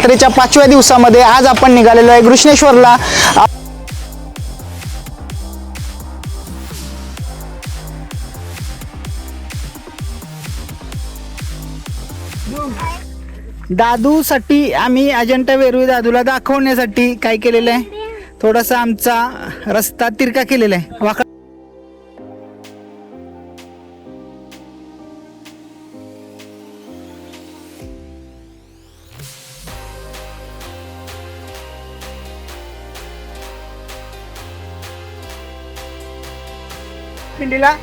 यात्रेच्या पाचव्या दिवसामध्ये आज आपण निघालेलो आहे घृष्णेश्वरला. दादूसाठी आम्ही अजंठा वेरूळ दादूला दाखवण्यासाठी काय केलेलं आहे? थोडासा आमचा रस्ता तिरका केलेला आहे. वाकड दिंडीला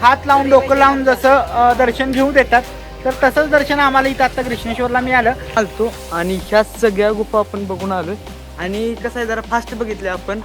हात लावून डोकं लावून जसं दर्शन घेऊ देतात तर तसंच दर्शन आम्हाला इथं आता कृष्णेश्वरला मिळालं. आलतो आणि ह्या सगळ्या गुफा आपण बघून आलो आणि कसं आहे जरा फास्ट बघितलं आपण.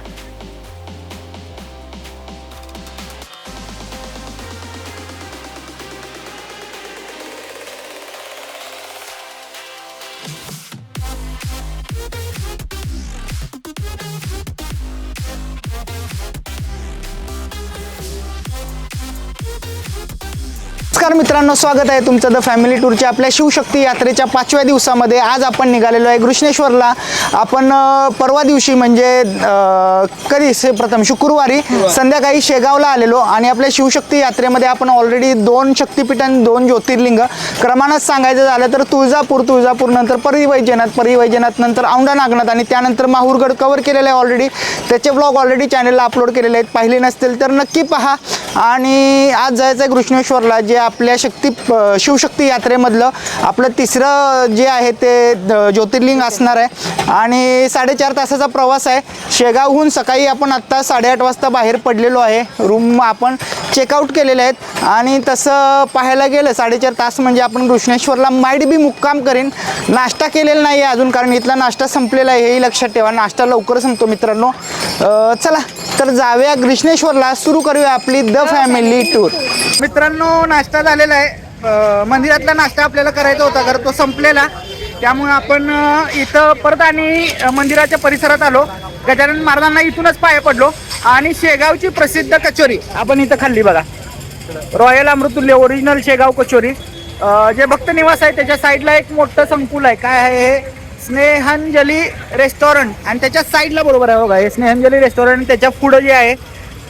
नमस्कार मित्रांनो स्वागत आहे तुमचं द फॅमिली टूरच्या आपल्या शिवशक्ती यात्रेच्या पाचव्या दिवसामध्ये. आज आपण निघालेलो आहे घृष्णेश्वरला. आपण परवा दिवशी म्हणजे कधी से प्रथम शुक्रवारी संध्याकाळी शेगावला आलेलो आणि आपल्या शिवशक्ती यात्रेमध्ये आपण ऑलरेडी दोन शक्तिपीठ आणि दोन ज्योतिर्लिंग. क्रमानच सांगायचं झालं तर तुळजापूर तुळजापूर नंतर परी वैजनाथ परी वैजनाथ नंतर औंढा नागनाथ आणि त्यानंतर माहूरगड कव्हर केलेलं आहे ऑलरेडी त्याचे ब्लॉग ऑलरेडी चॅनलला अपलोड केलेले आहेत. पाहिले नसतील तर नक्की पहा. आणि आज जायचं आहे कृष्णेश्वरला जे आपल्या शक्ती शिवशक्ती यात्रेमधलं आपलं तिसरं जे आहे ते ज्योतिर्लिंग असणार आहे. आणि साडेचार तासाचा प्रवास आहे. शेगावहून सकाळी आपण आत्ता साडेआठ वाजता बाहेर पडलेलो आहे. रूम आपण चेकआउट केलेले आहेत. आणि तसं पाहायला गेलं साडेचार तास म्हणजे आपण कृष्णेश्वरला माईट बी मुक्काम करेन. नाश्ता केलेला नाही आहे अजून कारण इथला नाश्ता संपलेला आहे हेही लक्षात ठेवा. नाश्ता लवकर संपतो मित्रांनो. चला तर जाऊया कृष्णेश्वरला. सुरू करूया आपली द फॅमिली टूर मित्रांनो नाश्ता झालेला आहे. मंदिरातला नाश्ता आपल्याला करायचा होता तर तो संपलेला. त्यामुळे आपण इथं परत आणि मंदिराच्या परिसरात आलो. गजानन महाराजांना इथूनच पाया पडलो. आणि शेगावची प्रसिद्ध कचोरी आपण इथं खाल्ली बघा. Royal Amruttulya original Shegaon kachori. जे भक्त निवास आहे त्याच्या साईडला एक मोठं संकुल आहे. काय आहे हे? स्नेहांजली रेस्टॉरंट आणि त्याच्या साईडला बरोबर आहे बघा हे स्नेहांजली रेस्टॉरंट त्याच्या पुढं जे आहे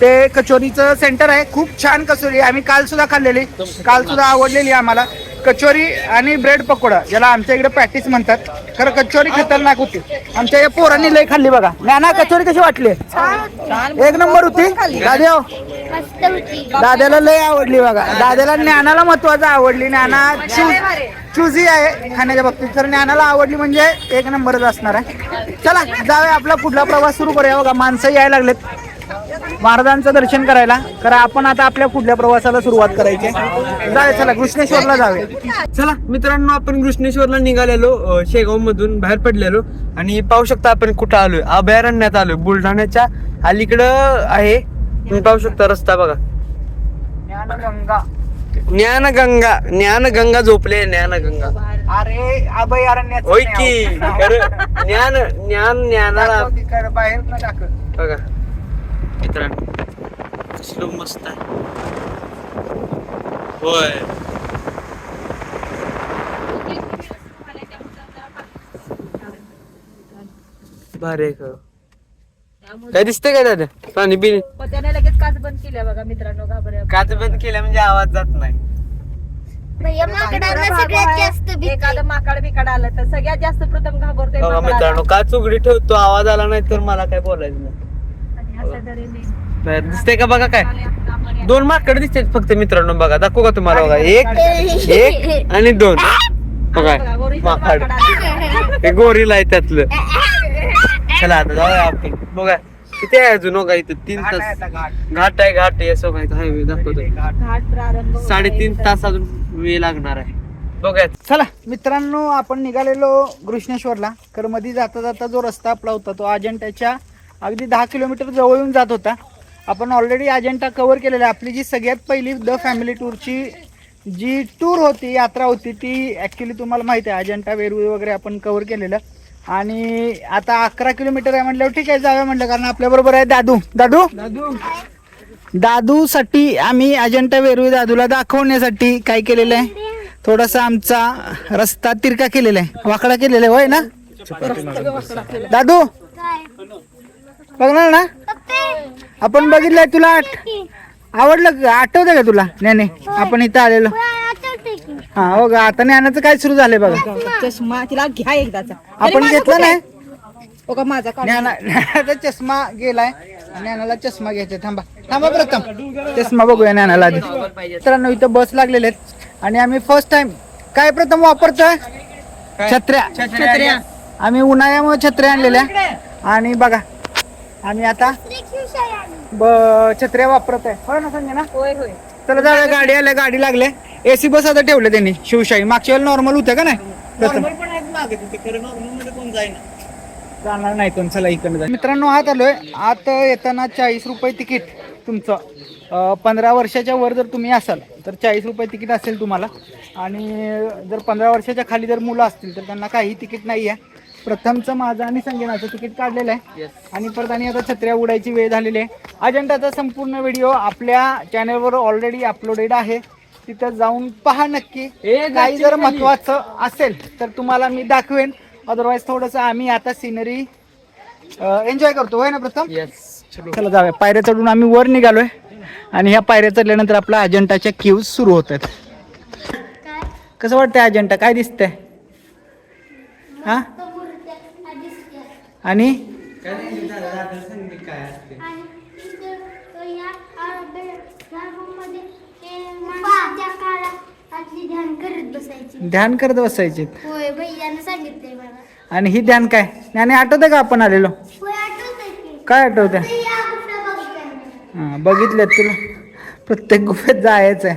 ते कचोरीचं सेंटर आहे. खूप छान कचोरी आहे. आम्ही काल सुद्धा खाल्लेली. काल सुद्धा आवडलेली आम्हाला. कचोरी आणि ब्रेड पकोडा ज्याला आमच्या इकडे पॅटीस म्हणतात. खरं कचोरी खतरनाक होती. आमच्या या पोरांनी लय खाल्ली बघा. नाना कचोरी कशी वाटली? एक नंबर होती. दादे हो. दादाला होती लय आवडली बघा. दाद्याला ज्ञानाला महत्वाचं आवडली. ज्ञाना चुजी आहे खाण्याच्या बाबतीत. तर ज्ञानाला आवडली म्हणजे एक नंबरच असणार आहे. चला जाऊया आपला पुढला प्रवास सुरू करूया बघा. माणसं यायला लागलेत. महाराजांचं दर्शन करायला. कारण आपण आता आपल्या पुढल्या प्रवासाला सुरुवात करायची. जाऊया चला कृष्णेश्वरला जाऊया. चला मित्रांनो आपण कृष्णेश्वरला निघालेलो शेगाव मधून बाहेर पडलेलो. आणि पाहू शकता आपण कुठं आलोय. अभयारण्यात आलोय. बुलढाण्याच्या अलीकडं आहे. तुम्ही पाहू शकता रस्ता बघा. ज्ञानगंगा. ज्ञानगंगा ज्ञानगंगा झोपले ज्ञानगंगा. अरे अभयारण्यात होय की. ज्ञान ज्ञान ज्ञानाला बाहेर बघा. मित्रांनो कसलं मस्त आहे. होय. भारी खरं. काय दिसतंय काय दादा? पाणी बिणी. पण त्याने लगेच काच बंद केल्या बघा मित्रांनो घाबऱ्या काच बंद केल्या म्हणजे आवाज जात नाही. भैया माकडांना सगळ्यात जास्त भीती. एखादं माकड बिकाड आलं तर सगळ्यात जास्त प्रथम घाबरतोय बघा माकडाला. मित्रांनो काच उघडी ठेवतो आवाज आला नाही तर मला काय बोलायचं नाही. दिसतंय का बघा काय? दोन माकड दिसतात फक्त मित्रांनो बघा. दाखवू का तुम्हाला बघा? एक एक आणि दोन. बघा माकड. हे गोरीला आहे त्यातलं. चला आता जाऊया आपण. बघा किती आहे अजून बघा इथं तीन तास घाट आहे घाट. आहे असं काय हायवे दाखवतोय. घाट प्रारंभ होत साडेतीन. तास अजून वेळ लागणार आहे. बघा चला. मित्रांनो आपण निघालेलो कृष्णेश्वरला तर मध्ये जाता जाता जो रस्ता आपला होता तो अजंठाच्या अगदी दहा किलोमीटर जवळून जात होता. आपण ऑलरेडी अजंठा कव्हर केलेला आहे. आपली जी सगळ्यात पहिली द फॅमिली टूरची जी टूर होती यात्रा होती ती ॲक्च्युली तुम्हाला माहिती आहे. अजंठा वेरूळ वगैरे आपण कव्हर केलेलं. आणि आता अकरा किलोमीटर आहे म्हटल्यावर ठीक आहे जाऊया म्हटलं कारण आपल्याबरोबर आहे दादू. दादू? दादू. दादूसाठी आम्ही अजंठा वेरूळ दादूला दाखवण्यासाठी काय केलेलं आहे? थोडासा आमचा रस्ता तिरका केलेला आहे. वाकडा केलेला आहे होय ना? दादू? काय? बघणार ना? पप्पे. आपण बघितलंय तुला आठ. आवडलं का? आठवतं का तुला? नाही नाही. आपण इथं आलेलो. हा हो का आता ज्ञानाचं काय सुरू झालंय बघा. चष्मा. तिला घ्या एकदाचा. आपण घेतलं नाही? हो का माझा काढ ज्ञाना ज्ञानाचा चष्मा गेलाय. ज्ञानाला चष्मा घ्यायचा थांबा. थांबा प्रथम चष्मा बघूया ज्ञानाला आधी. मित्रांनो इथं बस लागलेले आहेत. आणि आम्ही फर्स्ट टाइम काय प्रथम वापरतोय? छत्र्या. छत्र्या. आम्ही उन्हाळ्यामुळे छत्र्या आणलेल्या. आणि बघा. आम्ही आता. ब- छत्र्या वापरत आहे. हो ना संजना? होय होय. चला जाऊया गाडी आल्या गाडी लागले. एसी बस आता ठेवले त्यांनी शिवशाही. मागच्या वेळेला नॉर्मल होतं का नाही? प्रथम. जाणार नाही पण चला इकडनं जाऊ. मित्रांनो आत आलोय. आत येताना चाळीस रुपये तिकीट तुमचं. अं, पंधरा वर्षाच्या वर जर तुम्ही असाल तर चाळीस रुपये तिकीट असेल तुम्हाला. आणि जर पंधरा वर्षाच्या खाली जर मुलं असतील तर त्यांना काही तिकीट नाही आहे प्रथमचं माझं आणि संगीनाचं तिकीट काढलेलं आहे. आणि परत आणि आता छत्र्या उडायची वेळ झालेली आहे. अजंठाचा संपूर्ण व्हिडिओ आपल्या चॅनलवर ऑलरेडी अपलोडेड आहे. तिथं जाऊन पहा नक्की. काही जर महत्वाचं असेल तर तुम्हाला मी दाखवेन. अदरवाईज थोडंसं आम्ही आता सिनरी एन्जॉय करतो. होय ना प्रथम? येस चला. जाऊया. पायऱ्या चढून आम्ही वर निघालोय. आणि ह्या पायऱ्या चढल्यानंतर आपला अजंठाच्या क्यूज सुरू होत आहेत काय? कसं वाटतंय अजंठा? काय दिसतंय? हा? आणि? ध्यान करत बसायचे. आणि ही ध्यान काय? आणि आठवतं का आपण आलेलो? काय आठवतं हां बघितलं तुला. प्रत्येक गुफेत जायचं आहे.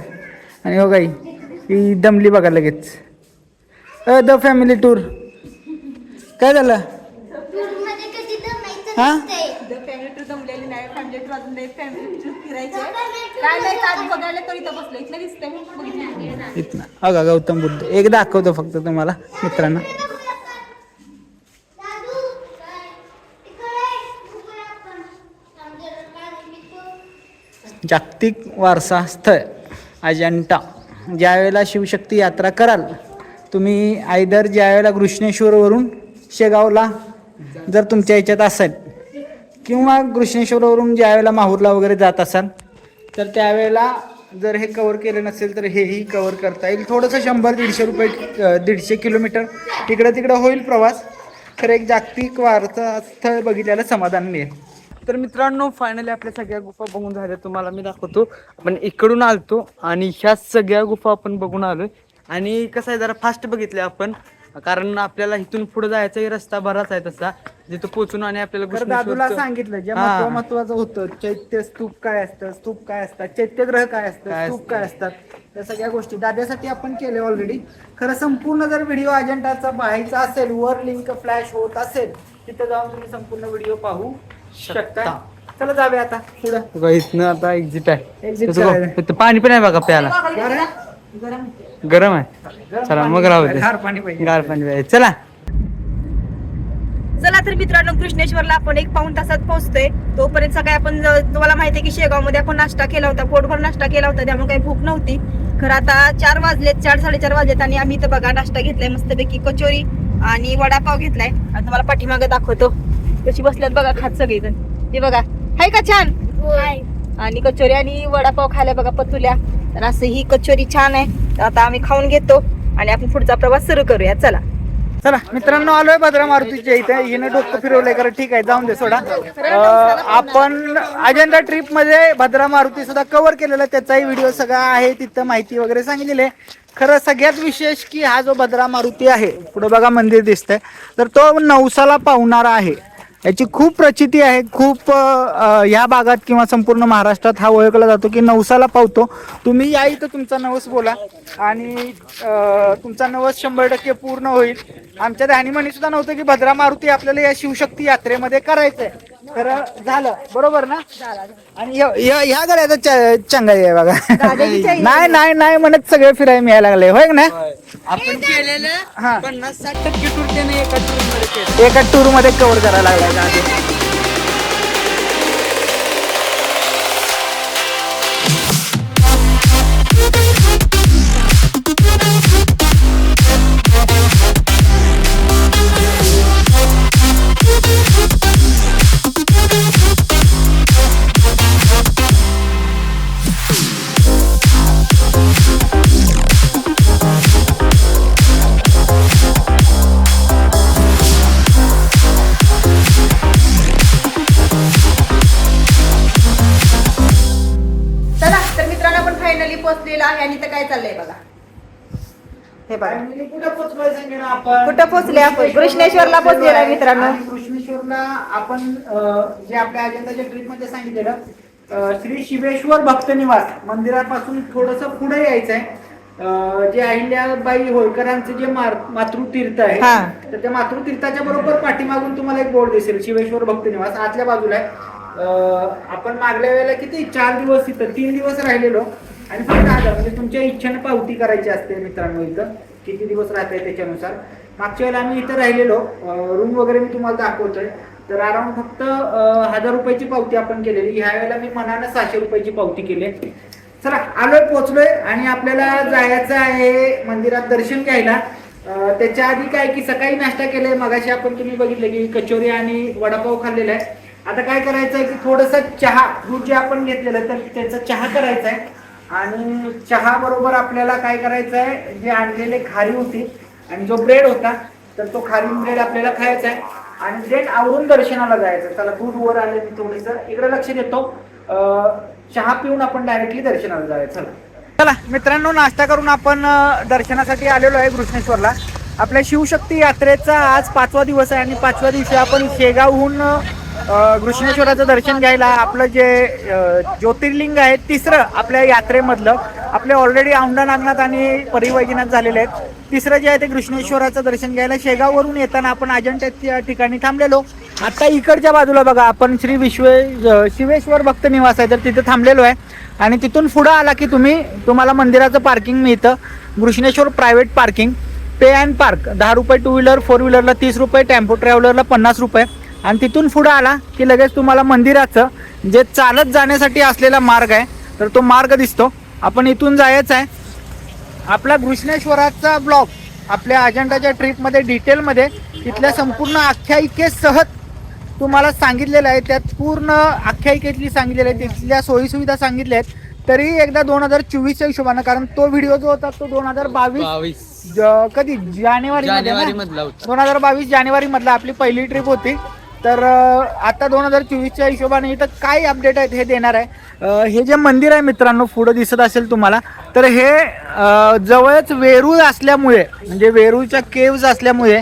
आणि हो गाई ही दमली बघा लगेच. Uh the family tour. काय झालं? हा? नसतंय फॅमिली टूर जमलेली नाही फॅमिली टूर अजून नाही फॅमिली टूर फिरायचे काय नाही आज बघायला तर इथं बसलं इथलं दिसतंय बघितलं. इथनं. अगा गौतम बुद्ध. एक दाखवतो फक्त तुम्हाला मित्रांनो. जागतिक वारसा स्थळ अजंठा. ज्यावेळेला शिवशक्ती यात्रा कराल तुम्ही आयदर ज्यावेळेला घृष्णेश्वरवरून शेगावला जर तुमच्या ह्याच्यात असेल किंवा घृष्णेश्वरवरून ज्यावेळेला माहूरला वगैरे जात असाल तर त्यावेळेला जर हे कवर केलं नसेल तर हेही कवर करता येईल. थोडंसं शंभर दीडशे रुपये दीडशे किलोमीटर इकडं तिकडं होईल प्रवास. खरं एक जागतिक वारसा स्थळ बघितल्याला समाधान मिळेल. तर मित्रांनो फायनली आपल्या सगळ्या गुफा बघून झाल्या. तुम्हाला मी दाखवतो. आपण इकडून आलतो आणि ह्या सगळ्या गुफा आपण बघून आलोय. आणि कसं आहे जरा फास्ट बघितलं आपण. कारण आपल्याला इथून पुढे जायचा रस्ता बराच आहे तसा. जिथं पोहोचून आणि आपल्याला तर दादूला सांगितलं जे हा. महत्त्व महत्वाचं होतं चैत्य स्तूप काय असतं स्तूप काय असतात चैत्यग्रह काय असतं स्तूप असतं. काय असतात त्या सगळ्या गोष्टी. दाद्यासाठी आपण केले ऑलरेडी खरं संपूर्ण जर व्हिडिओ अजंठाचा पाहायचा असेल वर लिंक फ्लॅश होत असेल तिथं जाऊन तुम्ही संपूर्ण व्हिडिओ पाहू शकता. चला जाऊया आता पुढं. बघा, इथनं आता एक्झिट आहे. Exit तसं बघ, करायचं. इथं पाणी पण आहे बघा प्यायला. गरम आहे. चला मग राहू दे. गार पाणी पाहिजे. चला. चला तर मित्रांनो कृष्णेश्वरला आपण एक पाऊन तासात पोहोचतोय. तोपर्यंत सकाळी आपण तुम्हाला माहिती आहे की शेगावमध्ये आपण नाश्ता केला होता. पोटभर नाश्ता केला होता. त्यामुळे काही भूक नव्हती. खरं आता चार वाजलेत चार साडेचार वाजलेत आणि आम्ही इथं बघा नाश्ता घेतलाय मस्तपैकी. कचोरी आणि वडापाव घेतलाय. आणि तुम्हाला पाठीमागे दाखवतो. कशी बसल्यात बघा खात सगळेजण. हे बघा. हाय का छान? आणि कचोरी आणि वडापाव खायला बघा पतुल्या. तर असं ही कचोरी छान आहे. तर आता आम्ही खाऊन घेतो आणि आपण पुढचा प्रवास सुरू करूया. चला. चला मित्रांनो आलोय भद्रा मारुतीच्या इथे. हिनं डोकं फिरवलंय कारण ठीक आहे. जाऊन दे सोडा. आपण अजेंडा ट्रिपमध्ये भद्रा मारुती सुद्धा कव्हर केलेला त्याचाही व्हिडिओ सगळा आहे. तिथं माहिती वगैरे सांगितलेली आहे. खरं सगळ्यात विशेष की हा जो भद्रा मारुती आहे पुढे बघा मंदिर दिसतंय. तर तो नवसाला पावणारा आहे. याची खूप प्रचिती आहे. खूप ह्या भागात किंवा संपूर्ण महाराष्ट्रात हा ओळखला जातो की नवसाला पावतो. तुम्ही या इथं तुमचा नवस बोला. आणि तुमचा नवस शंभर टक्के पूर्ण होईल. आमच्या ध्यानीमणी सुद्धा नव्हतं की भद्रा मारुती आपल्याला या शिवशक्ती यात्रेमध्ये करायचंय. तर झालं. बरोबर ना? आणि ह्या- ह्या ह्या गड्याचा च- चंगाई आहे बघा. नाही नाही नाही म्हणत सगळे फिरायला मिळायला लागले. होय का ना आपण केलेलं हा. पन्नास साठ टक्के टूर त्याने एका टूरमध्ये केलं. एका टूरमध्ये कव्हर करायला लागलाय आधी चाललंय बघा. हे बघा. कुठं पोहोचलोय सांगे ना आपण? कुठं पोहोचले आपण? आहे. मित्रांनो. आणि कृष्णेश्वरला आपण अं, जे आपल्या अजंताच्या ट्रिपमध्ये सांगितलेलं अं, श्री शिवेश्वर भक्त निवास मंदिरापासून थोडस पुढे यायचं आहे अं, जे अहिल्याबाई होळकरांचं जे मार- मातृतीर्थ आहे हा. तर त्या मातृतीर्थाच्या बरोबर पाठीमागून तुम्हाला एक बोर्ड दिसेल शिवेश्वर भक्त निवास आतल्या बाजूला आहे. अं, आपण मागल्या वेळेला किती? चार दिवस इथं तीन दिवस राहिलेलो. आणि फक्त आधार म्हणजे तुमच्या इच्छेनं पावती करायची असते मित्रांनो इथं किती दिवस राहत आहे त्याच्यानुसार. मागच्या वेळेला आम्ही इथं राहिलेलो रूम वगैरे मी तुम्हाला दाखवतोय. तर अराउंड फक्त हजार रुपयाची पावती आपण केलेली. ह्या वेळेला मी मनानं सहाशे रुपयाची पावती केली. आहे. चला आलोय पोहोचलोय आणि आपल्याला जायचं आहे मंदिरात दर्शन घ्यायला. त्याच्या आधी काय की सकाळी नाश्ता केलाय. मगाशी आपण तुम्ही बघितलं की कचोरी आणि वडापाव खाल्लेला आहे. आता काय करायचं आहे की थोडस चहा दूध जे आपण घेतलेलं तर त्याचा चहा करायचा आहे आणि चहा बरोबर आपल्याला काय करायचं आहे जे आणलेले खारी होती आणि जो ब्रेड होता तर तो खारी ब्रेड आपल्याला खायचा आहे. आणि देन आवरून दर्शनाला जायचं चला दूध वर आले मी थोडीसं. इकडे लक्ष देतो. चहा पिऊन आपण डायरेक्टली दर्शनाला जायचं चला. चला मित्रांनो नाश्ता करून आपण दर्शनासाठी आलेलो आहे घृष्णेश्वरला. आपल्या शिवशक्ती यात्रेचा आज पाचवा दिवस आहे आणि पाचव्या दिवशी आपण शेगावहून कृष्णेश्वराचं दर्शन घ्यायला आपलं जे ज्योतिर्लिंग आहे तिसरं आपल्या यात्रेमधलं आपले ऑलरेडी औंढा नागनाथ आणि परिवैजनाथ झालेले आहेत. तिसरं जे आहे ते कृष्णेश्वराचं दर्शन घ्यायला शेगाववरून येताना आपण अजंठ्याच्या ठिकाणी थांबलेलो. आता इकडच्या बाजूला बघा आपण श्री विश्वे शिवेश्वर भक्त निवास आहे तर तिथे थांबलेलो आहे. आणि तिथून पुढं आला की तुम्ही तुम्हाला मंदिराचं पार्किंग मिळतं. Krishneshwar private parking pay and park दहा रुपये टू व्हीलर फोर व्हीलरला तीस रुपये टेम्पो ट्रॅव्हलरला पन्नास रुपये. आणि तिथून पुढं आला की लगेच तुम्हाला मंदिराचं जे चालत जाण्यासाठी असलेला मार्ग आहे तर तो मार्ग दिसतो. आपण इथून जायचं आहे. आपला कृष्णेश्वराचा ब्लॉग आपल्या अजंठाच्या ट्रिपमध्ये डिटेलमध्ये तिथल्या संपूर्ण आख्यायिकेसह तुम्हाला सांगितलेलं आहे. त्यात पूर्ण आख्यायिकेतली सांगितलेलं आहे. तिथल्या सोयीसुविधा सांगितल्या आहेत. तरी एकदा दोन हजार चोवीसच्या हिशोबानं कारण तो व्हिडिओ जो होता तो दोन हजार बावीस कधी? जानेवारी दोन हजार बावीस जानेवारी मधला आपली पहिली ट्रिप होती. तर आता दोन हजार चोवीसच्या हिशोबाने इथं काय अपडेट आहेत हे देणार आहे. हे जे मंदिर आहे मित्रांनो पुढं दिसत असेल तुम्हाला तर हे जवळच वेरूळ असल्यामुळे म्हणजे वेरूळच्या केव्ज असल्यामुळे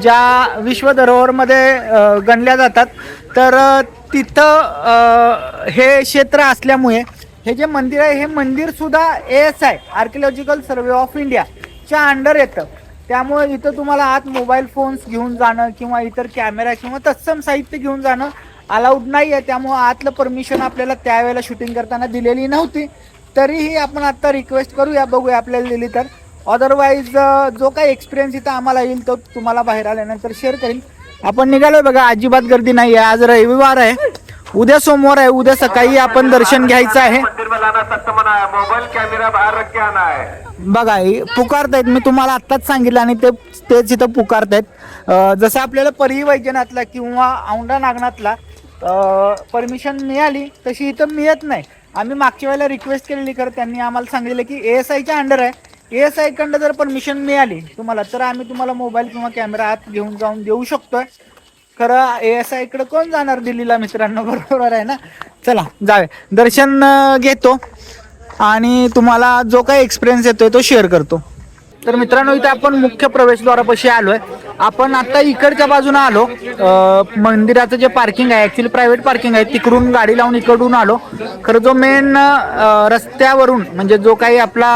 ज्या विश्व धरोहरमध्ये गणल्या जातात तर तिथं हे क्षेत्र असल्यामुळे हे जे मंदिर आहे हे मंदिरसुद्धा A S I archaeological survey of इंडियाच्या अंडर येतं. त्यामुळे इथं तुम्हाला आत मोबाईल फोन्स घेऊन जाणं किंवा इतर कॅमेरा किंवा तत्सम साहित्य घेऊन जाणं अलाउड नाही आहे त्यामुळं आतलं परमिशन आपल्याला त्यावेळेला शूटिंग करताना दिलेली नव्हती. तरीही आपण आत्ता रिक्वेस्ट करूया बघूया आपल्याला दिली तर. अदरवाईज जो काही एक्सपिरियन्स इथं आम्हाला येईल तो तुम्हाला बाहेर आल्यानंतर शेअर करेल आपण निघालोय बघा अजिबात गर्दी नाही आहे आज रविवार आहे. उद्या सोमवार आहे. उद्या सकाळी आपण दर्शन घ्यायचं आहे. बघा पुकारतायत. मी तुम्हाला आत्ताच सांगितलं आणि ते तेच इथं पुकारतायत. जसं आपल्याला परी वैजनाथला किंवा औंढा नागनाथला परमिशन मिळाली तशी इथं मिळत नाही. आम्ही मागच्या वेळेला रिक्वेस्ट केलेली खरं त्यांनी आम्हाला सांगितलं की ए एस आयच्या अंडर आहे. ए एस आयकडनं जर परमिशन मिळाली तुम्हाला तर आम्ही तुम्हाला मोबाईल किंवा कॅमेरा आत घेऊन जाऊन देऊ शकतोय. खरं ए एस आय इकडं कोण जाणार दिल्लीला मित्रांनो? बरोबर आहे ना? चला जावे दर्शन घेतो. आणि तुम्हाला जो काही एक्सपिरियन्स येतोय तो शेअर करतो. तर मित्रांनो इथे आपण मुख्य प्रवेशद्वारापाशी आलोय. आपण आता इकडच्या बाजूने आलो. मंदिराचं जे पार्किंग आहे ऍक्च्युली प्रायव्हेट पार्किंग आहे तिकडून गाडी लावून इकडून आलो. खरं जो मेन रस्त्यावरून म्हणजे जो काही आपला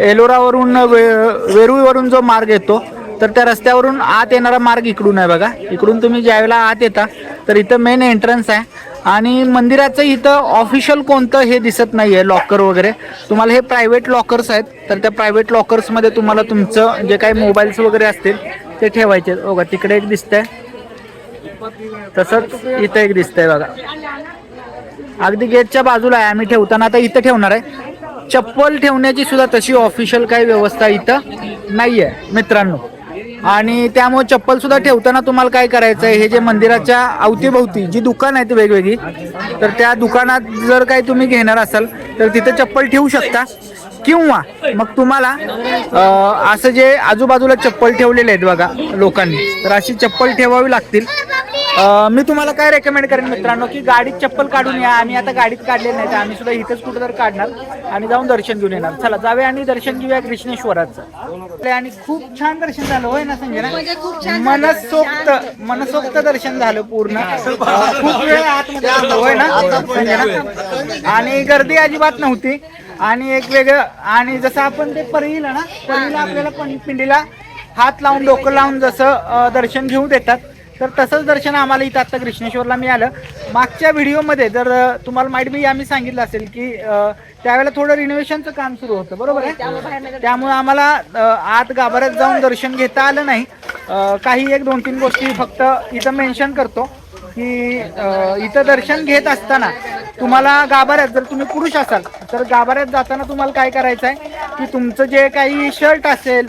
एलोरावरून वे वेरूळवरून जो मार्ग येतो तर त्या रस्त्यावरून आत येणारा मार्ग इकडून आहे बघा. इकडून तुम्ही ज्यावेळेला आत येता तर इथं मेन एंट्रन्स आहे. आणि मंदिराचं इथं ऑफिशियल कोणतं हे दिसत नाही आहे लॉकर वगैरे. तुम्हाला हे प्रायव्हेट लॉकर्स आहेत. तर त्या प्रायव्हेट लॉकर्समध्ये तुम्हाला तुमचं जे काही मोबाईल्स वगैरे असतील ते ठेवायचे. आहेत. बघा तिकडे एक दिसतंय. तसंच इथं एक दिसतंय बघा. अगदी गेटच्या बाजूला आहे. आम्ही ठेवताना आता इथं ठेवणार आहे. चप्पल ठेवण्याची सुद्धा तशी ऑफिशियल काही व्यवस्था इथं नाही आहे मित्रांनो. आणि त्यामुळे चप्पल सुद्धा ठेवताना तुम्हाला काय करायचं आहे हे जे मंदिराच्या अवतीभोवती जी दुकान आहेत वेगवेगळी तर त्या दुकानात जर काही तुम्ही घेणार असाल तर तिथं चप्पल ठेवू शकता. किंवा मग तुम्हाला असं जे आजूबाजूला चप्पल ठेवलेले आहेत बघा लोकांनी तर अशी चप्पल ठेवावी लागतील. अं, मी तुम्हाला काय रेकमेंड करेन मित्रांनो की गाडीत चप्पल काढून या. आम्ही आता गाडीत काढले नाही तर आम्ही सुद्धा इथंच कुठं तर काढणार आणि जाऊन दर्शन घेऊन येणार. चला जाऊया आणि दर्शन घेऊया कृष्णेश्वराचं आणि खूप छान दर्शन झालं. होय ना संजय ना मनसोक्त मनसोक्त दर्शन झालं पूर्ण. अं, खूप वेळ आतमध्ये थांबलो, होय ना संजय ना आणि गर्दी अजिबात नव्हती. आणि एक वेगळं आणि जसं आपण ते परळीला ना परळीला आपल्याला पण पिंडीला हात लावून डोकं लावून जसं अं, दर्शन घेऊ देतात तर तसंच दर्शन आम्हाला इथं आत्ता कृष्णेश्वरला मिळालं. मागच्या व्हिडिओमध्ये जर तुम्हाला माहिती बी आम्ही सांगितलं असेल की त्यावेळेला थोडं रिनोव्हेशनचं काम सुरू होतं बरोबर आहे? त्यामुळे आम्हाला आत गाभाऱ्यात जाऊन दर्शन घेता आलं नाही. काही एक दोन तीन गोष्टी फक्त इथं मेन्शन करतो. की अ, इथं दर्शन घेत असताना तुम्हाला गाभाऱ्यात जर तुम्ही पुरुष असाल तर गाभाऱ्यात जाताना तुम्हाला काय करायचं आहे? की तुमचं जे काही शर्ट असेल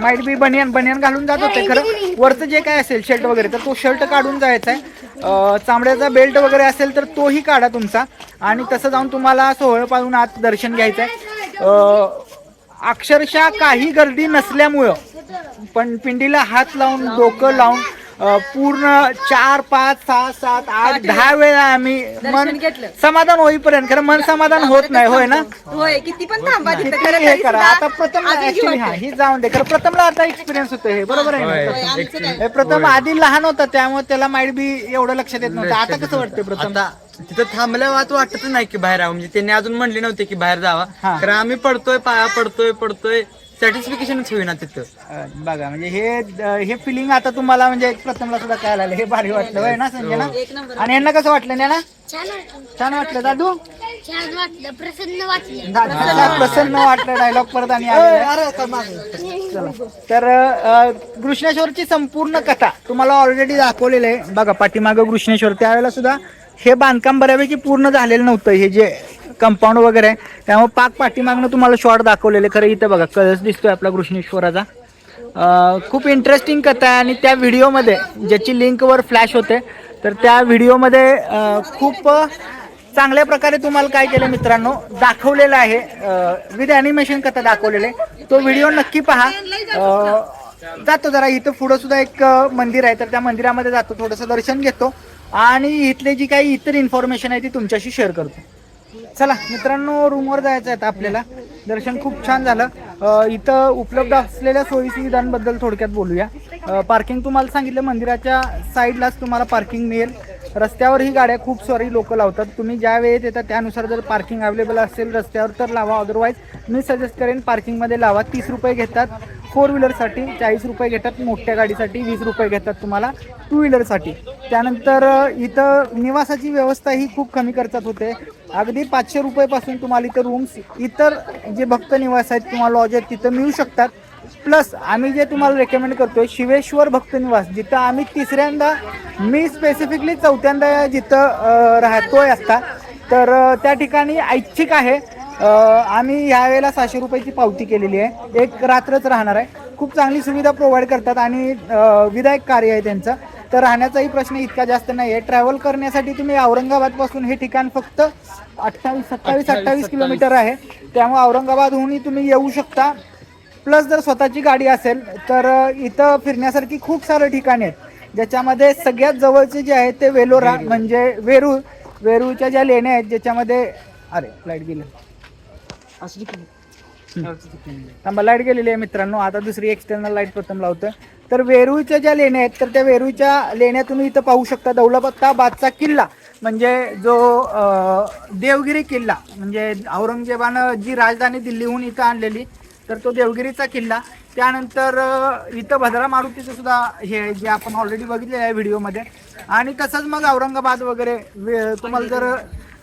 माईट बी बनियन बनियन घालून जात होते खरं? वरचं जे काय असेल शर्ट वगैरे तर तो शर्ट काढून जायचा आहे. अ, चामड्याचा बेल्ट वगैरे असेल तर तोही काढा तुमचा. आणि तसं जाऊन तुम्हाला सोहळं पाळून आत दर्शन घ्यायचं आहे. अ, अक्षरशः काही गर्दी नसल्यामुळं पण पिंडीला हात लावून डोकं लावून पूर्ण चार पाच सहा सात आठ दहा वेळा आम्ही मन घेतलं. समाधान होईपर्यंत खरं मन समाधान होत नाही होय ना? होय किती पण थांबा तिथं किती खरं हे तरी करा सुद्धा आता प्रथम अजून हा वाटतं. ही जाऊन दे खरं प्रथमला आता एक्सपिरियन्स होतं हे बरोबर आहे ना? आमचं काय? हे प्रथम आधी लहान होता त्यामुळे त्याला माइट बी एवढं लक्षात येत नव्हतं. आता कसं वाटतं प्रथम? आता तिथं थांबल्यावर आता वाटतच नाही की बाहेर यावं म्हणजे त्यांनी अजून म्हणले नव्हते की बाहेर जावा. हा. कारण आम्ही पडतोय पाया पडतोय पडतोय. सॅटिस्फिकेशनच होईना तिथं. अ, बघा म्हणजे हे हे फिलिंग आता तुम्हाला म्हणजे प्रथमला सुद्धा काय आलं हे भारी वाटलं होय ना संजय ना आणि यांना कसं वाटलं ना छान वाटलं. छान वाटलं दादू? छान वाटलं. प्रसन्न वाटलं. दादाला प्रसन्न वाटलं. डायलॉग परत आणि आलेला. चला. तर अ, कृष्णेश्वरची संपूर्ण कथा तुम्हाला ऑलरेडी दाखवलेली आहे. बघा पाठीमागं कृष्णेश्वर त्यावेळेला सुद्धा हे बांधकाम बऱ्यापैकी पूर्ण झालेलं नव्हतं. हे जे कंपाऊंड वगैरे आहे. त्यामुळे पाक पाठीमागनं तुम्हाला शॉर्ट दाखवलेले. खरं इथं बघा कळस दिसतोय आपला कृष्णेश्वराचा. खूप इंटरेस्टिंग कथा आहे आणि त्या व्हिडिओमध्ये ज्याची लिंकवर फ्लॅश होते तर त्या व्हिडिओमध्ये खूप चांगल्या प्रकारे तुम्हाला काय केलं मित्रांनो दाखवलेलं आहे. विथ ॲनिमेशन कथा दाखवलेलं. आहे तो व्हिडिओ नक्की पहा. जातो जरा इथं पुढं सुद्धा एक मंदिर आहे तर त्या मंदिरामध्ये जातो थोडंसं दर्शन घेतो. आणि इथले जी काही इतर इन्फॉर्मेशन आहे ती तुमच्याशी शेअर करतो. चला मित्रांनो रूमवर जायचं आहे आता आपल्याला. दर्शन खूप छान झालं. इथं उपलब्ध असलेल्या सोयी सुविधांबद्दल थोडक्यात बोलूया. पार्किंग तुम्हाला सांगितलं मंदिराच्या साईडलाच तुम्हाला पार्किंग मिळेल. रस्त्यावर ही गाड्या खूप सारी लोक लावतात. तुम्ही ज्या वेळेत येतात त्यानुसार जर पार्किंग अवेलेबल असेल रस्त्यावर तर लावा. अदरवाईज मी सजेस्ट करेन पार्किंगमध्ये लावा. तीस रुपये घेतात. फोर व्हीलरसाठी चाळीस रुपये घेतात. मोठ्या गाडीसाठी वीस रुपये घेतात तुम्हाला. टू व्हीलरसाठी त्यानंतर इथं निवासाची व्यवस्था ही खूप कमी खर्चात होते. अगदी पाचशे रुपयेपासून तुम्हाला इथं रूम्स इतर जे भक्त निवास आहेत किंवा लॉज आहेत तिथं मिळू शकतात. प्लस आम्ही जे तुम्हाला रेकमेंड करतोय शिवेश्वर भक्त निवास जिथं आम्ही तिसऱ्यांदा मी स्पेसिफिकली चौथ्यांदा जिथं राहतोय असता तर त्या ठिकाणी ऐच्छिक आहे. आम्ही यावेळेला सहाशे रुपयाची पावती केलेली आहे. एक रात्रच राहणार आहे. खूप चांगली सुविधा प्रोव्हाइड करतात आणि विधायक कार्य आहे त्यांचं. तर राहण्याचाही प्रश्न इतका जास्त नाही आहे ट्रॅव्हल करण्यासाठी तुम्ही औरंगाबादपासून हे ठिकाण फक्त अठ्ठावीस सत्तावीस अठ्ठावीस किलोमीटर आहे. त्यामुळे औरंगाबादहूनही तुम्ही येऊ शकता. प्लस जर स्वतःची गाडी असेल तर इथं फिरण्यासारखी खूप सारे ठिकाणे आहेत. ज्याच्यामध्ये सगळ्यात जवळचे जे आहेत ते वेलोरा म्हणजे वेरूळ. वेरूळच्या ज्या लेण्या आहेत ज्याच्यामध्ये अरे फ्लाईट गेली. थांबा लाइट गेलेली आहे मित्रांनो. आता दुसरी एक्सटर्नल लाइट प्रथम लावतोय. तर वेरूळच्या ज्या लेण्या आहेत तर त्या वेरूळच्या लेण्या तुम्ही इथं पाहू शकता. दौलताबादचा किल्ला म्हणजे जो देवगिरी किल्ला म्हणजे औरंगजेबानं जी राजधानी दिल्लीहून इथं आणलेली तर तो देवगिरीचा किल्ला. त्यानंतर इथं भद्रा मारुतीचं सुद्धा हे जे आपण ऑलरेडी बघितलेलं आहे व्हिडिओमध्ये आणि तसंच मग औरंगाबाद वगैरे वे- तुम्हाला जर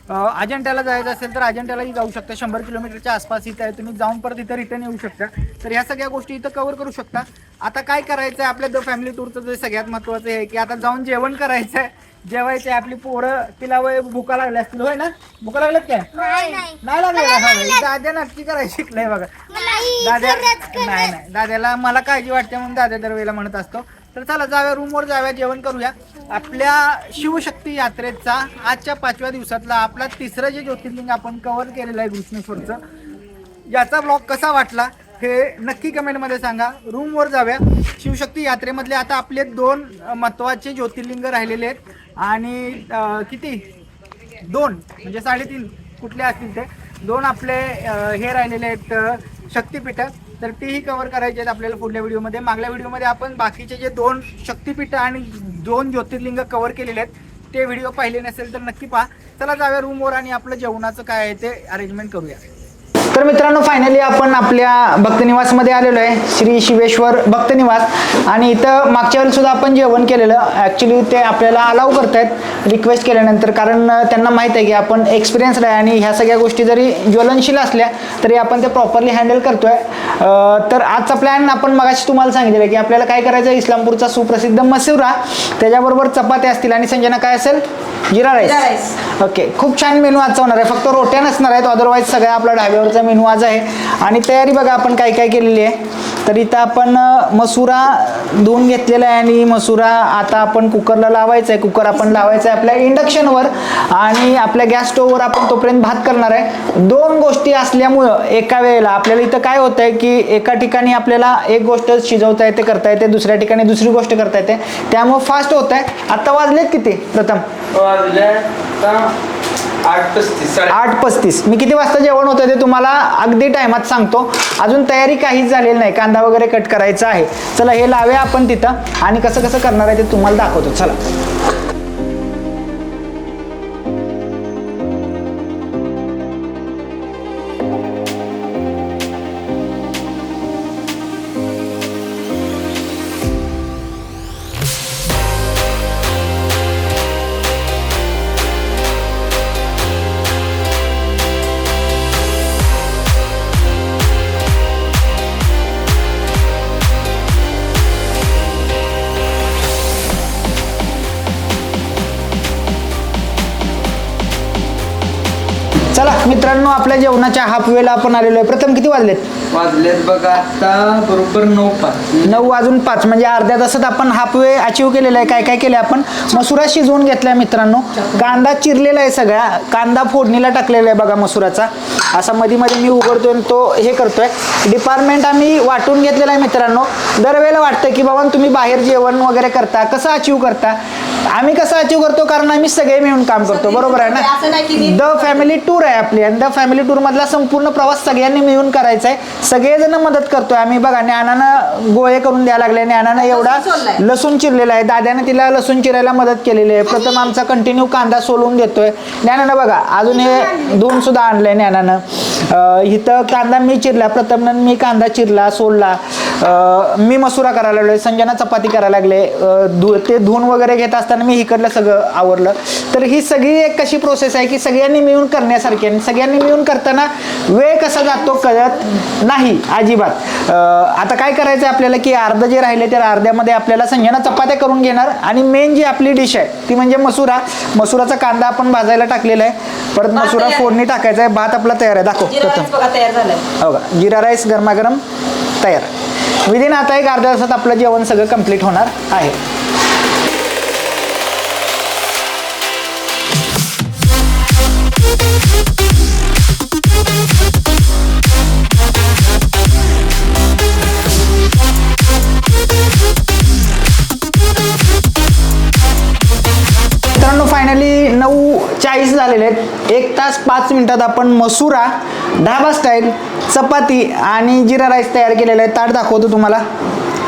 अजिंठ्याला जायचं असेल तर अजिंठ्यालाही जाऊ शकता. शंभर किलोमीटरच्या आसपास इथं आहे. तुम्ही जाऊन परत इथं रिटर्न येऊ शकता. तर ह्या सगळ्या गोष्टी इथं कव्हर करू शकता. आता काय करायचं आहे आपल्या द फॅमिली टूरचं जे सगळ्यात महत्त्वाचं आहे की आता जाऊन जेवण करायचं आहे जेवायचं आहे आपली पोरं तिला वय भुका लागल्या असतील. होय ना? भुका लागल्यात काय? नाही लागले दाद्या नक्की करायला शिकलंय बघा. दाद्या. नाही नाही. दाद्याला मला काळजी वाटते म्हणून दाद्या दरवेळेला म्हणत असतो. तर चला जाऊया रूमवर जाऊया जेवण करूया. आपल्या शिवशक्ती यात्रेचा आजच्या पाचव्या दिवसातला आपला तिसरं जे ज्योतिर्लिंग आपण कव्हर केलेलं आहे घृष्णेश्वरचं याचा ब्लॉग कसा वाटला हे नक्की कमेंटमध्ये सांगा. रूमवर जाऊया. शिवशक्ती यात्रेमधले आता आपले दोन महत्त्वाचे ज्योतिर्लिंग राहिलेले आहेत. आणि किती? दोन म्हणजे साडेतीन कुठले असतील ते? दोन आपले हे राहिलेले आहेत अ, शक्तिपीठं. तर तेही कव्हर करायचे आहेत आपल्याला पुढल्या व्हिडिओमध्ये मागल्या व्हिडिओमध्ये आपण बाकीचे जे दोन शक्तिपीठं आणि दोन ज्योतिर्लिंग कव्हर केलेले आहेत ते व्हिडिओ पाहिले नसेल तर नक्की पहा. चला जाव्या रूमवर आणि आपलं जेवणाचं काय आहे ते अरेंजमेंट करूया. तर मित्रांनो फायनली आपण आपल्या भक्तनिवासमध्ये आलेलो आहे. श्री शिवेश्वर भक्तनिवास. आणि इथं मागच्या वेळेस सुद्धा आपण जेवण केलेलं. ॲक्च्युली ते आपल्याला अलाव करतायत रिक्वेस्ट केल्यानंतर. कारण त्यांना माहीत आहे की आपण एक्सपिरियन्सड आहे आणि ह्या सगळ्या गोष्टी जरी ज्वलनशील असल्या तरी आपण ते प्रॉपरली हँडल करतोय. तर आजचा प्लॅन आपण मगाशी तुम्हाला सांगितलेलं आहे की आपल्याला काय करायचं आहे? इस्लामपूरचा सुप्रसिद्ध मसिवरा त्याच्याबरोबर चपात्या असतील आणि संजना काय असेल? जिरा राईस. ओके खूप छान मेनू आजचा होणार आहे. फक्त रोट्या नसणार आहेत. अदरवाईज सगळ्या आपला ढाब्यावरचा मेनू आज आहे. आणि तयारी बघा आपण काय काय केलेली आहे. तर इथं आपण मसुरा धुवून घेतलेला आहे आणि मसुरा आता आपण कुकरला लावायचा आहे. कुकर आपण लावायचा आहे आपल्या इंडक्शनवर आणि आपल्या गॅस स्टोववर आपण तोपर्यंत भात करणार आहे. दोन गोष्टी असल्यामुळं एका वेळेला आपल्याला इथं काय होतं आहे की एका ठिकाणी आपल्याला एक गोष्ट शिजवता येते करता येते दुसऱ्या ठिकाणी दुसरी गोष्ट करता येते. त्यामुळं फास्ट होत आहे आत्ता वाजलेत किती? प्रथम. आठ पस्तीस आठ पस्तीस. मी किती वाजता जेवण होतं ते तुम्हाला अगदी टायमात सांगतो. अजून तयारी काहीच झालेली नाही. कांदा वगैरे कट करायचा आहे. चला हे लावे आपण तिथं. आणि कसं कसं करणार आहे ते तुम्हाला दाखवतो. चला. चला मित्रांनो आपल्या जेवणाच्या हाफ वेला आपण आलेलो आहे. प्रथम किती वाजलेत? वाजलेत बघा आता बरोबर नऊ पाच. नऊ वाजून पाच म्हणजे अर्ध्या तासात आपण हाफ वे अचीव केलेला आहे. काय काय केलं आपण? मसुरा शिजवून घेतलाय मित्रांनो. कांदा चिरलेला आहे सगळा. कांदा फोडणीला टाकलेला आहे बघा मसुराचा. असा मध्ये मध्ये मी उघडतोय आणि तो हे करतोय. डिपार्टमेंट आम्ही वाटून घेतलेला आहे मित्रांनो. दरवेळेला वाटतं की बाबा तुम्ही बाहेर जेवण वगैरे करता. कसं अचीव करता? आम्ही कसं अचीव करतो? कारण आम्ही सगळे मिळून काम करतो. बरोबर आहे ना? मी- द फॅमिली टूर आहे आपली. आणि द फॅमिली टूर मधला संपूर्ण प्रवास सगळ्यांनी मिळून करायचा आहे. सगळेजण मदत करतोय. आम्ही बघा ज्ञानानं गोळे करून द्यायला लागले. ज्ञानानं एवढा लसूण चिरलेला आहे. दाद्याने तिला लसूण चिरायला मदत केलेली आहे. प्रथम आमचा कंटिन्यू कांदा सोलून देतोय. ज्ञानानं बघा अजून हे धुवून सुद्धा आणलंय ज्ञानानं. इथं कांदा मी चिरला प्रथमनं मी कांदा चिरला सोलला. मी मसुरा करायला लागलोय संजना चपाती करायला लागले. धु ते धुवून वगैरे घेत असताना मी इकडलं सगळं आवरलं. तर ही सगळी एक कशी प्रोसेस आहे की सगळ्यांनी मिळून करण्यासारखी आणि सगळ्यांनी मिळून करताना वेळ कसा जातो कळत नाही अजिबात. आता काय करायचं आहे आपल्याला की अर्ध जे राहिले त्या अर्ध्यामध्ये आपल्याला संजना चपात्या करून घेणार आणि मेन जी आपली डिश आहे ती म्हणजे मसुरा. मसुराचा कांदा आपण भाजायला टाकलेला आहे. परत मसुरा. फोडणी टाकायचा आहे. भात आपला तयार आहे. दाखव. हो का? जिरा राईस गरमागरम तयार. विदिन आता एक अर्ध्या तासात आपलं जेवण सगळं कंप्लीट होणार आहे. फायनली नऊ चाळीस झालेले आहेत. एक तास पाच मिनिटात आपण मसुरा ढाबा स्टाईल चपाती आणि जिरा राईस तयार केलेला आहे. ताट दाखवतो तुम्हाला.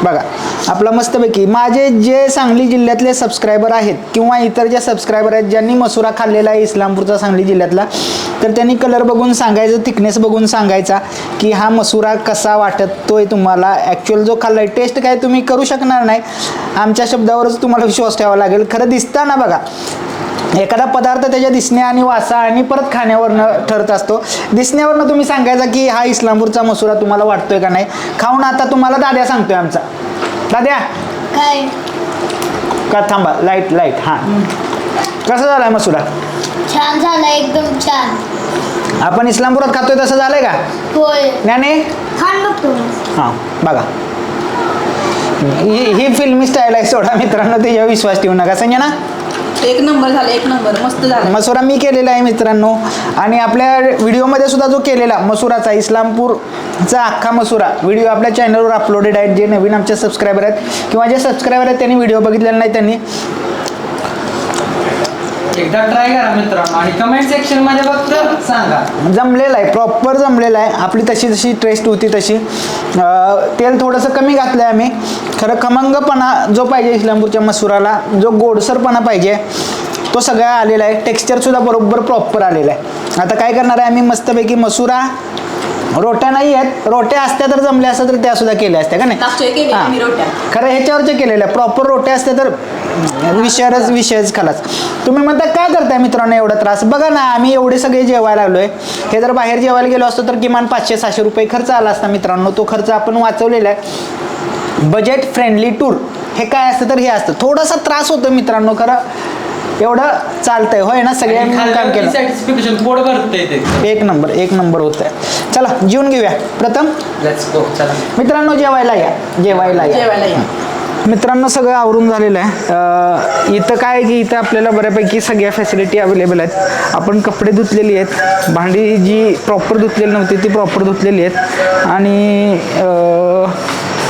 बघा आपला मस्तपैकी माझे जे सांगली जिल्ह्यातले सबस्क्रायबर आहेत किंवा इतर जे सबस्क्रायबर आहेत ज्यांनी मसुरा खाल्लेला आहे इस्लामपूरचा सांगली जिल्ह्यातला तर त्यांनी कलर बघून सांगायचं थिकनेस बघून सांगायचा की हा मसुरा कसा वाटतोय तुम्हाला. ॲक्च्युअल जो खाल्ला आहे टेस्ट काय तुम्ही करू शकणार नाही. आमच्या शब्दावरच तुम्हाला विश्वास ठेवावा लागेल. खरं दिसताना बघा एखादा पदार्थ त्याच्या दिसण्या आणि वासा आणि परत खाण्यावरनं ठरत असतो. दिसण्यावरनं तुम्ही सांगायचा की हा इस्लामपूरचा मसुरा तुम्हाला वाटतोय का नाही. खाऊन आता तुम्हाला दाद्या सांगतोय आमचा. दाद्या काय? का थांबा लाइट लाइट हां. कसा झालाय मसुरा? छान झालं एकदम छान. आपण इस्लामपुरात खातोय तसं झालंय का? होय. ज्ञाने? खान बघतो हां बघा. ही ही फिल्मी स्टाईल आहे सोडा मित्रांनो त्याच्यावर विश्वास ठेवू नका संजना. एक नंबर झाला एक नंबर. मस्त झाला. मसुरा मी केलेला आहे मित्रांनो. आणि आपल्या व्हिडिओमध्ये सुद्धा जो केलेला मसुराचा इस्लामपूरचा अख्खा मसुरा व्हिडिओ आपल्या चॅनलवर अपलोडेड आहेत. जे नवीन आमचे सबस्क्रायबर आहेत किंवा जे सबस्क्रायबर आहेत त्यांनी व्हिडिओ बघितलेला नाही त्यांनी एकदा ट्राय करा मित्रांनो आणि कमेंट सेक्शनमध्ये फक्त सांगा. जमलेला आहे प्रॉपर जमलेला आहे. आपली तशी जशी टेस्ट होती तशी. अं, तेल थोडंसं कमी घातलं आहे आम्ही. खरं खमंगपणा जो पाहिजे इस्लामपूरच्या मसुराला जो गोडसरपणा पाहिजे तो सगळा आलेला आहे. टेक्स्चरसुद्धा बरोबर प्रॉपर आलेला आहे. आता काय करणार आहे आम्ही? मस्तपैकी मसुरा रोट्या नाही आहेत. रोट्या असत्या तर जमल्या असत्या तर त्या सुद्धा केल्या असत्या का नाही? हां. खरं ह्याच्यावरच्या केलेल्या. प्रॉपर रोट्या असत्या तर विषयच विषयच खालाच तुम्ही म्हणता काय करताय मित्रांनो एवढा त्रास? बघा ना आम्ही एवढे सगळे जेवायला आलोय. हे जर बाहेर जेवायला गेलो असतो तर किमान पाचशे सहाशे रुपये खर्च आला असता मित्रांनो. तो खर्च आपण वाचवलेला आहे. बजेट फ्रेंडली टूर हे काय असतं तर हे असतं. थोडासा त्रास होतो मित्रांनो खरं. एवढं चालतंय. होय ना सगळ्यांनी काम केलं. सॅटिस्फिकेशन पोट भरतंय ते. एक नंबर एक नंबर होत आहे चला जेवून घेऊया. प्रथम लेट्स गो चला. मित्रांनो जेवायला या. जेवायला या. जेवायला या. मित्रांनो सगळं आवरून झालेलं आहे. अं, इथं काय आहे की इथं आपल्याला बऱ्यापैकी सगळ्या फॅसिलिटी अवेलेबल आहेत. आपण कपडे धुतलेली आहेत. भांडी जी प्रॉपर धुतलेली नव्हती ती प्रॉपर धुतलेली आहेत. आणि अं,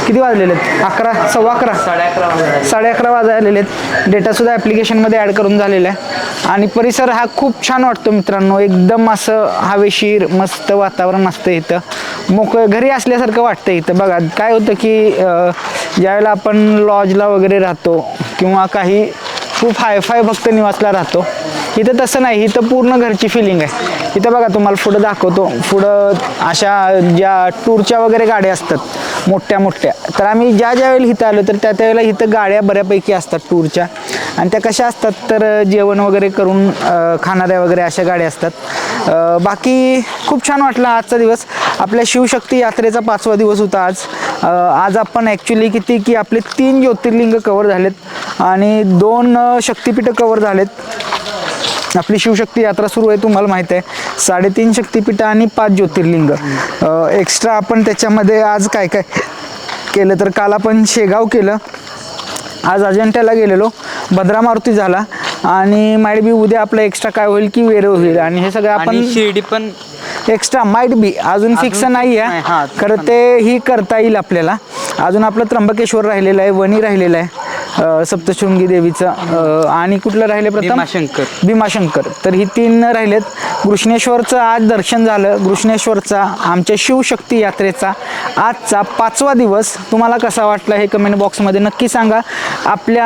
किती वाजलेले आहेत? अकरा सव्वा अकरा? साडे अकरा साडे अकरा वाजायलेले आहेत. डेटासुद्धा ॲप्लिकेशनमध्ये ॲड करून झालेला आहे. आणि परिसर हा खूप छान वाटतो मित्रांनो. एकदम असं हवेशीर मस्त वातावरण असतं इथं. मोक घरी असल्यासारखं वाटतं इथं. बघा काय होतं की ज्यावेळेला आपण लॉजला वगैरे राहतो किंवा काही खूप हायफाय भक्त निवासला राहतो इथं तसं नाही. इथं पूर्ण घरची फिलिंग आहे. इथं बघा तुम्हाला पुढं दाखवतो. पुढं अशा ज्या टूरच्या वगैरे गाड्या असतात मोठ्या मोठ्या. तर आम्ही ज्या ज्या वेळेला इथं आलो तर त्या त्यावेळेला इथं गाड्या बऱ्यापैकी असतात टूरच्या. आणि त्या कशा असतात तर जेवण वगैरे करून खाणाऱ्या वगैरे अशा गाड्या असतात. बाकी खूप छान वाटलं आजचा दिवस. आपल्या शिवशक्ती यात्रेचा पाचवा दिवस होता आज. आज आपण ॲक्च्युली किती की आपले तीन ज्योतिर्लिंग कवर झालेत आणि दोन शक्तिपीठं कवर झालेत. आपली शिवशक्ती यात्रा सुरू आहे तुम्हाला माहीत आहे. साडेतीन शक्तिपीठं आणि पाच ज्योतिर्लिंग. एक्स्ट्रा आपण त्याच्यामध्ये आज काय काय केलं तर काल आपण शेगाव केलं. आज अजंठ्याला गेलेलो. भद्रा मारुती झाला. आणि माईट बी उद्या आपलं एक्स्ट्रा काय होईल की वेरव होईल. आणि हे सगळं आपण शिर्डी पण एक्स्ट्रा माईट बी अजून फिक्स नाही आहे खरं ते ही करता येईल आपल्याला. अजून आपलं त्र्यंबकेश्वर राहिलेलं आहे वणी राहिलेलं आहे सप्तशृंगी देवीचं आणि कुठलं राहिले प्रथम? भीमाशंकर. भीमाशंकर. तर ही तीन राहिलेत. घृष्णेश्वरचं आज दर्शन झालं. घृष्णेश्वरचा आमच्या शिवशक्ती यात्रेचा आजचा पाचवा दिवस. तुम्हाला कसा वाटला हे कमेंट बॉक्समध्ये नक्की सांगा. आपल्या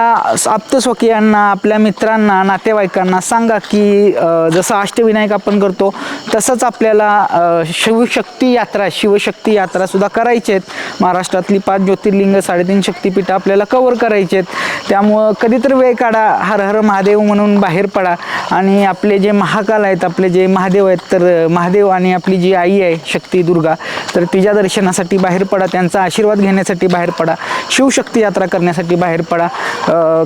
आप्तस्वकीयांना आपल्या मित्रांना नातेवाईकांना सांगा की जसं अष्टविनायक आपण करतो तसंच आपल्याला शिवशक्ती यात्रा शिवशक्ती यात्रासुद्धा करायची आहेत. महाराष्ट्रातली पाच ज्योतिर्लिंग साडेतीन शक्तिपीठं आपल्याला कवर करायची आहेत. त्यामुळं कधीतरी वेळ काढा हर हर महादेव म्हणून बाहेर पडा. आणि आपले जे महाकाल आहेत आपले जे महादेव आहेत तर महादेव आणि आपली जी आई आहे शक्ती दुर्गा तर तिच्या दर्शनासाठी बाहेर पडा त्यांचा आशीर्वाद घेण्यासाठी बाहेर पडा. शिवशक्ती यात्रा करण्यासाठी बाहेर पडा.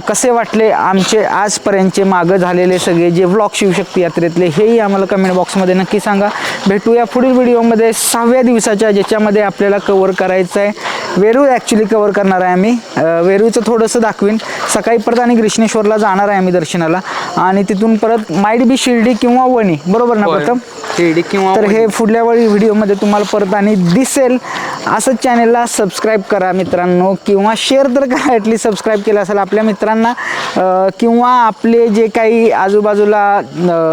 कसे वाटले आमचे आजपर्यंत आजपर्यंतचे मागं झालेले सगळे जे व्लॉग शिवशक्ती यात्रेतले हेही आम्हाला कमेंट बॉक्समध्ये नक्की सांगा. भेटूया पुढील व्हिडिओमध्ये सहाव्या दिवसाच्या ज्याच्यामध्ये आपल्याला कवर करायचं आहे वेरूळ ॲक्च्युली कवर करणार आहे आम्ही. वेरूळचं थोडंसं दाखवीन. सकाळी परत आणि कृष्णेश्वरला जाणार आहे आम्ही दर्शनाला. आणि तिथून परत माईट बी शिर्डी किंवा वणी. बरोबर ना प्रथम? शिर्डी किंवा तर हे पुढल्या वेळी व्हिडिओमध्ये तुम्हाला परत आणि दिसेल. असं चॅनेलला सबस्क्राईब करा मित्रांनो किंवा शेअर तर करा ॲटली सबस्क्राईब केलं असेल आपल्या मित्रांना. किंवा आपले जे काही आजूबाजूला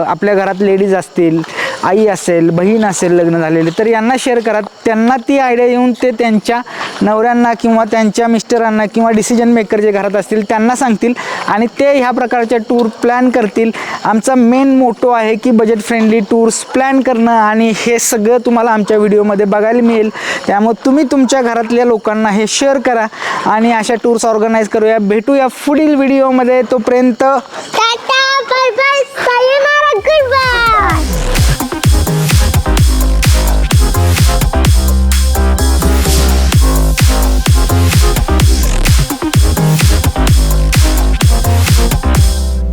आपल्या घरात लेडीज असतील आई असेल बहीण असेल लग्न झालेले तर यांना शेअर करा. त्यांना ती आयडिया येऊन ते त्यांच्या नवऱ्यांना किंवा त्यांच्या मिस्टरांना किंवा डिसिजन मेकर जे घरात असतील त्यांना सांगतील आणि ते ह्या प्रकारच्या टूर प्लॅन करतील. आमचा मेन मोटो आहे की बजेट फ्रेंडली टूर्स प्लॅन करणं आणि हे सगळं तुम्हाला आमच्या व्हिडिओमध्ये बघायला मिळेल. त्यामुळे तुम्ही तुमच्या घरातल्या लोकांना हे शेअर करा आणि अशा टूर्स ऑर्गनाईज करूया. भेटूया पुढील व्हिडिओमध्ये तोपर्यंत